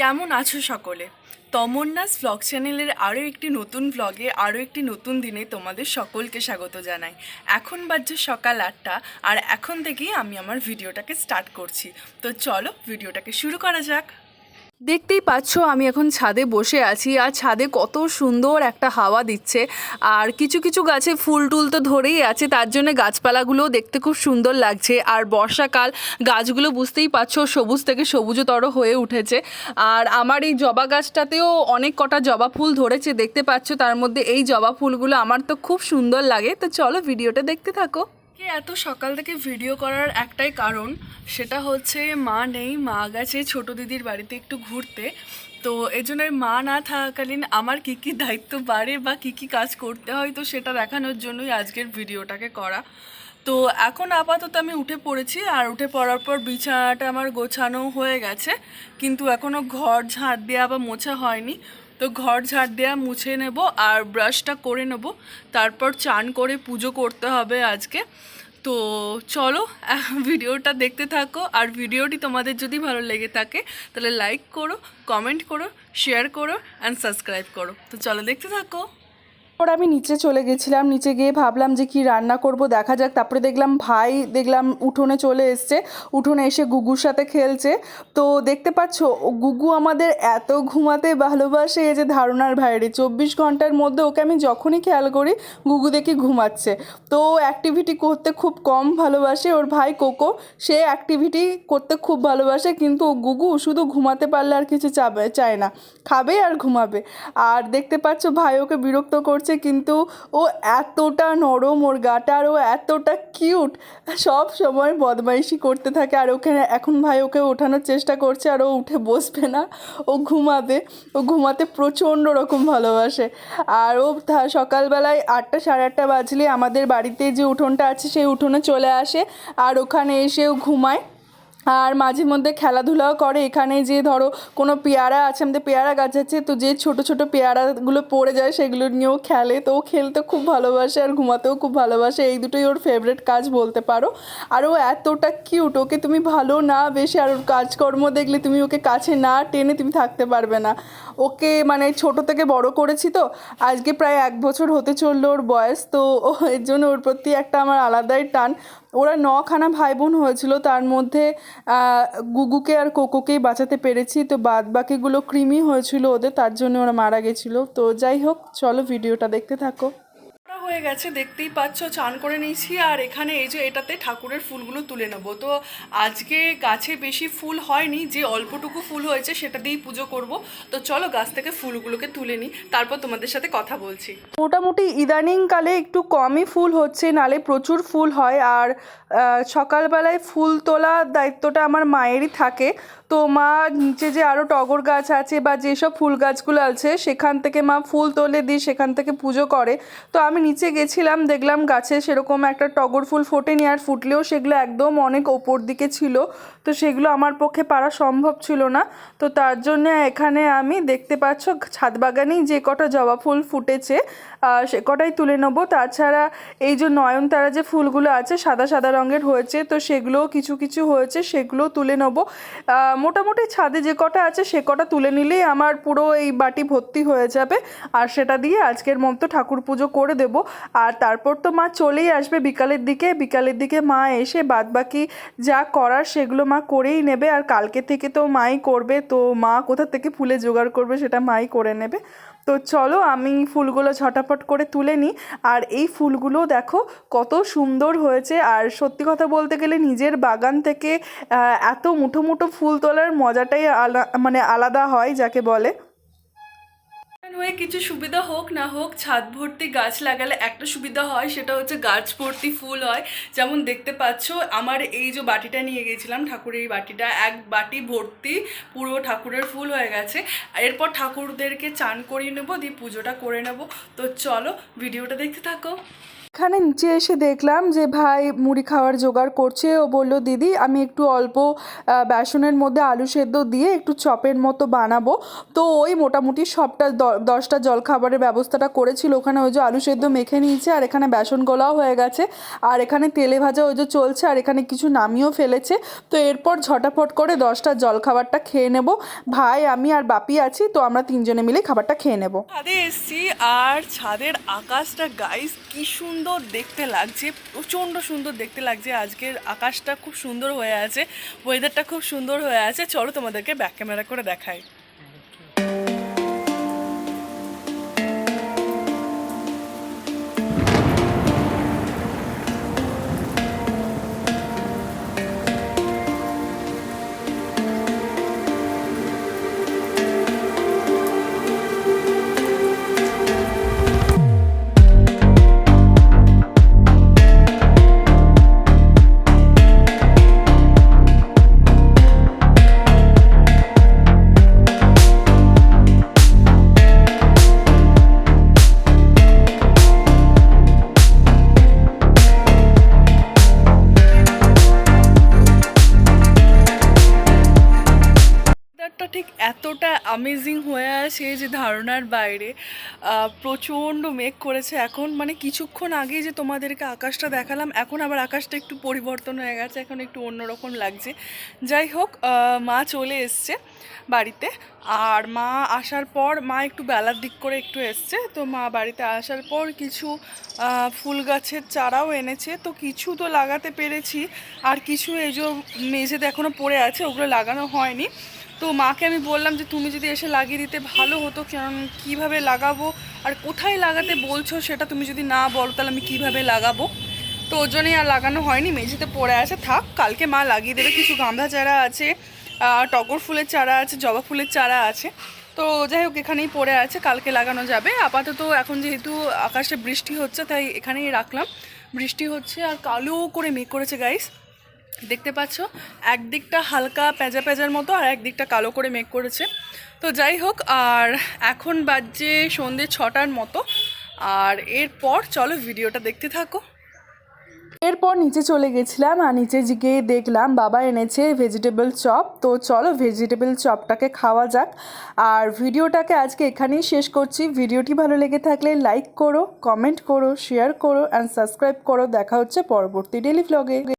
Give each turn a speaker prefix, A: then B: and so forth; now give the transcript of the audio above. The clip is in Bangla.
A: কেমন আছো সকলে? তমন্নাস ভ্লগ চ্যানেলের আরও একটি নতুন ব্লগে আরও একটি নতুন দিনে তোমাদের সকলকে স্বাগত জানাই। এখন বাজছে সকাল আটটা, আর এখন থেকেই আমি আমার ভিডিওটাকে স্টার্ট করছি। তো চলো ভিডিওটাকে শুরু করা যাক। দেখতেই পাচ্ছ, আমি এখন ছাদে বসে আছি। আর ছাদে কত সুন্দর একটা হাওয়া দিচ্ছে। আর কিছু কিছু গাছে ফুল টুল তো ধরেই আছে, তার জন্য গাছপালাগুলোও দেখতে খুব সুন্দর লাগছে। আর বর্ষাকাল, গাছগুলো বুঝতেই পারছ, সবুজ থেকে সবুজতর হয়ে উঠেছে। আর আমার এই জবা গাছটাতেও অনেক কটা জবা ফুল ধরেছে, দেখতে পাচ্ছ। তার মধ্যে এই জবা ফুলগুলো আমার তো খুব সুন্দর লাগে। তো চলো ভিডিওটা দেখতে থাকো। কে এত সকাল থেকে ভিডিও করার একটাই কারণ? সেটা হচ্ছে মা নেই, মা গেছে ছোট দিদির বাড়িতে একটু ঘুরতে। তো এই জন্য মা না থাকাকালীন আমার কী কী দায়িত্ব বাড়ে বা কী কী কাজ করতে হয়, তো সেটা দেখানোর জন্যই আজকের ভিডিওটাকে করা। তো এখন আপাতত আমি উঠে পড়েছি, আর উঠে পড়ার পর বিছানাটা আমার গোছানো হয়ে গেছে। কিন্তু এখনও ঘর ঝাঁট দেওয়া বা মোছা হয়নি। তো ঘর ঝাড় দেওয়া মুছে নেব, আর ব্রাশটা করে নেব। তারপর চান করে পুজো করতে হবে আজকে। তো চলো ভিডিওটা দেখতে থাকো। আর ভিডিওটি তোমাদের যদি ভালো লেগে থাকে, তাহলে লাইক করো কমেন্ট করো শেয়ার করো অ্যান্ড সাবস্ক্রাইব করো। তো চলো, দেখতে থাকো।
B: তারপর আমি নিচে চলে গেছিলাম, নিচে গিয়ে ভাবলাম যে কি রান্না করব, দেখা যাক। তারপরে দেখলাম ভাই, দেখলাম উঠোনে চলে এসছে, উঠোনে এসে গুগুর সাথে খেলছে। তো দেখতে পাচ্ছ গুগু আমাদের এত ঘুমাতে ভালোবাসে এই যে ধারণার বাইরে। চব্বিশ ঘণ্টার মধ্যে ওকে আমি যখনই খেয়াল করি, গুগু দেখি ঘুমাচ্ছে। তো অ্যাক্টিভিটি করতে খুব কম ভালোবাসে। ওর ভাই কোকো, সে অ্যাক্টিভিটি করতে খুব ভালোবাসে, কিন্তু গুগু শুধু ঘুমাতে পারলে আর কিছু চাবে, চায় না। খাবে আর ঘুমাবে। আর দেখতে পাচ্ছ ভাই ওকে বিরক্ত করছে। কিন্তু ও এতটা নরম, ওর গাটা আর ও এতটা কিউট। সব সময় বদমাইশি করতে থাকে আর ওখানে এখন ভাই ওকে ওঠানোর চেষ্টা করছে আর ও উঠে বসবে না। ও ঘুমাবে, ও ঘুমাতে প্রচণ্ড রকম ভালোবাসে। আর ও সকালবেলায় আটটা সাড়ে আটটা বাজলে আমাদের বাড়িতে যে উঠোনটা আছে সেই উঠোনে চলে আসে। আর ওখানে এসেও ঘুমায়। আর মাঝে মধ্যে খেলাধুলাও করে। এখানে যে ধরো কোনো পেয়ারা আছে, আমাদের পেয়ারা গাছ আছে, তো যে ছোট ছোট পেয়ারাগুলো পড়ে যায়, সেগুলো নিয়েও খেলে। তো ও খেলতে খুব ভালোবাসে আর ঘুমাতেও খুব ভালোবাসে। এই দুটোই ওর ফেভারিট কাজ বলতে পারো। আর ও এতটা কিউট ওকে তুমি ভালো না বেশি, আর ওর কাজকর্ম দেখলে তুমি ওকে কাছে না টেনে তুমি থাকতে পারবে না। ওকে মানে ছোট থেকে বড় করেছি তো, আজকে প্রায় এক বছর হতে চলল ওর বয়স, তো এর জন্য ওর প্রতি একটা আমার আলাদাই টান। ওরা নখানা ভাই বোন হয়েছিল, তার মধ্যে গুগুকে আর কোকোকেই বাঁচাতে পেরেছি। তো বাদ বাকিগুলো ক্রিমি হয়েছিল ওদের, তার জন্য ওরা মারা গেছিল। তো যাই হোক, চলো ভিডিওটা দেখতে থাকো।
A: হয়ে গেছে, দেখতেই পাচ্ছ, চান করে নিয়েছি। আর এখানে এই যে এটাতে ঠাকুরের ফুলগুলো তুলে নেব। তো আজকে গাছে বেশি ফুল হয়নি, যে অল্পটুকু ফুল হয়েছে সেটা দিয়েই পুজো করব। তো চলো গাছ থেকে ফুলগুলোকে তুলে নিই, তারপর তোমাদের সাথে কথা বলছি।
B: মোটামুটি ইদানিংকালে একটু কমই ফুল হচ্ছে, নালে প্রচুর ফুল হয়। আর সকালবেলায় ফুল তোলার দায়িত্বটা আমার মায়েরই থাকে। তো মা নিচে যে আরও টগর গাছ আছে বা যেসব ফুল গাছগুলো আছে, সেখান থেকে মা ফুল তোলে দিয়ে সেখান থেকে পুজো করে। তো আমি নিচে গেছিলাম, দেখলাম গাছে সেরকম একটা টগর ফুল ফোটেনি আর ফুটলেও সেগুলো একদম অনেক ওপর দিকে ছিল। তো সেগুলো আমার পক্ষে পারা সম্ভব ছিল না। তো তার জন্য এখানে আমি, দেখতে পাচ্ছ, ছাদ বাগানেই যে কটা জবা ফুল ফুটেছে সে কটাই তুলে নেব। তাছাড়া এই যে নয়নতারা যে ফুলগুলো আছে, সাদা সাদা রঙের হয়েছে, তো সেগুলোও কিছু কিছু হয়েছে, সেগুলোও তুলে নেব। মোটামুটি ছাদে যে কটা আছে, সে কটা তুলে নিলেই আমার পুরো এই বাটি ভর্তি হয়ে যাবে। আর সেটা দিয়ে আজকের মতো ঠাকুর পুজো করে দেব। আর তারপর তো মা চলেই আসবে বিকালের দিকে। বিকালের দিকে মা এসে বাদবাকি যা করার সেগুলো মা করেই নেবে। আর কালকে থেকে তো মাই করবে। তো মা কোথা থেকে ফুলে জোগাড় করবে সেটা মাই করে নেবে। তো চলো আমি ফুলগুলো ঝটাপট করে তুলে নিই। আর এই ফুলগুলো দেখো কত সুন্দর হয়েছে। আর সত্যি কথা বলতে গেলে নিজের বাগান থেকে এত মুঠো মুঠো ফুল তোলার মজাটাই আলা মানে আলাদা হয় যাকে বলে।
A: হয়ে কিছু সুবিধা হোক না হোক, ছাদ ভর্তি গাছ লাগালে একটা সুবিধা হয়, সেটা হচ্ছে গাছ ভর্তি ফুল হয়। যেমন দেখতে পাচ্ছ, আমার এই যে বাটিটা নিয়ে গেছিলাম ঠাকুরের এই বাটিটা, এক বাটি ভর্তি পুরো ঠাকুরের ফুল হয়ে গেছে। এরপর ঠাকুরদেরকে চান করিয়ে নেব, দিয়ে পুজোটা করে নেব। তো চলো, ভিডিওটা দেখতে থাকো।
B: এখানে নিচে এসে দেখলাম যে, ভাই, মুড়ি খাওয়ার জোগাড় করছে। ও বলল, দিদি, আমি একটু অল্প বেসনের মধ্যে আলু সেদ্ধ দিয়ে একটু চপের মতো বানাবো। তো ওই মোটামুটি সবটা দশটা জলখাবারের ব্যবস্থাটা করেছিল। ওখানে ওই যে আলু সেদ্ধ মেখে নিয়েছে, আর এখানে বেসন গোলাও হয়ে গেছে। আর এখানে তেলে ভাজা ওই যে চলছে, আর এখানে কিছু নামিয়েও ফেলেছে। তো এরপর ঝটাফট করে দশটা জলখাবারটা খেয়ে নেব। ভাই, আমি আর বাপি আছি, তো আমরা তিনজনে মিলে খাবারটা খেয়ে নেব।
A: ছাদে এসছি, আর ছাদের আকাশটা গাইস কি সুন্দর দেখতে লাগছে, প্রচণ্ড সুন্দর দেখতে লাগছে। আজকের আকাশটা খুব সুন্দর হয়ে আছে ওয়েদারটা খুব সুন্দর হয়ে আছে। চলো তোমাদেরকে ব্যাক ক্যামেরা করে দেখাই। ওয়েদারটা ঠিক এতটা অ্যামেজিং হয়ে আছে যে ধারণার বাইরে। প্রচণ্ড মেঘ করেছে। এখন মানে কিছুক্ষণ আগেই যে তোমাদেরকে আকাশটা দেখালাম, এখন আবার আকাশটা একটু পরিবর্তন হয়ে গেছে, এখন একটু অন্যরকম লাগছে। যাই হোক মা চলে এসছে বাড়িতে। আর মা আসার পর, মা একটু বেলার দিক করে একটু এসছে। তো মা বাড়িতে আসার পর কিছু ফুল গাছের চারাও এনেছে। তো কিছু তো লাগাতে পেরেছি। আর কিছু এই যে মেঝেতে এখনও পড়ে আছে, ওগুলো লাগানো হয়নি। তো মাকে আমি বললাম যে তুমি যদি এসে লাগিয়ে দিতে ভালো হতো, কারণ কীভাবে লাগাবো আর কোথায় লাগাতে বলছো সেটা তুমি যদি না বলো, তাহলে আমি কীভাবে লাগাবো? তো ওর জন্যই আর লাগানো হয়নি, মেঝেতে পড়ে আছে, থাক, কালকে মা লাগিয়ে দেবে, কিছু গাঁদা চারা আছে টগর ফুলের চারা আছে, জবা ফুলের চারা আছে। তো যাই হোক, এখানেই পড়ে আছে, কালকে লাগানো যাবে। আপাতত এখন যেহেতু আকাশে বৃষ্টি হচ্ছে, তাই এখানেই রাখলাম। বৃষ্টি হচ্ছে আর কালো করে মেঘ করেছে গাইস দেখতে পাচ্ছ? একদিকটা হালকা পেঁজা পেঁজার মতো আর একদিকটা কালো করে মেঘ করেছে। তো যাই হোক, আর এখন বাজছে সন্ধ্যে ছটার মতো। আর এরপর চলো ভিডিওটা দেখতে থাকো।
B: এরপর নিচে চলে গেছিলাম আর নিচে গিয়ে দেখলাম বাবা এনেছে ভেজিটেবল চপ তো চলো ভেজিটেবল চপটাকে খাওয়া যাক। আর ভিডিওটাকে আজকে এখানেই শেষ করছি। ভিডিওটি ভালো লেগে থাকলে লাইক করো কমেন্ট করো শেয়ার করো অ্যান্ড সাবস্ক্রাইব করো। দেখা হচ্ছে পরবর্তী ডেলি ভ্লগে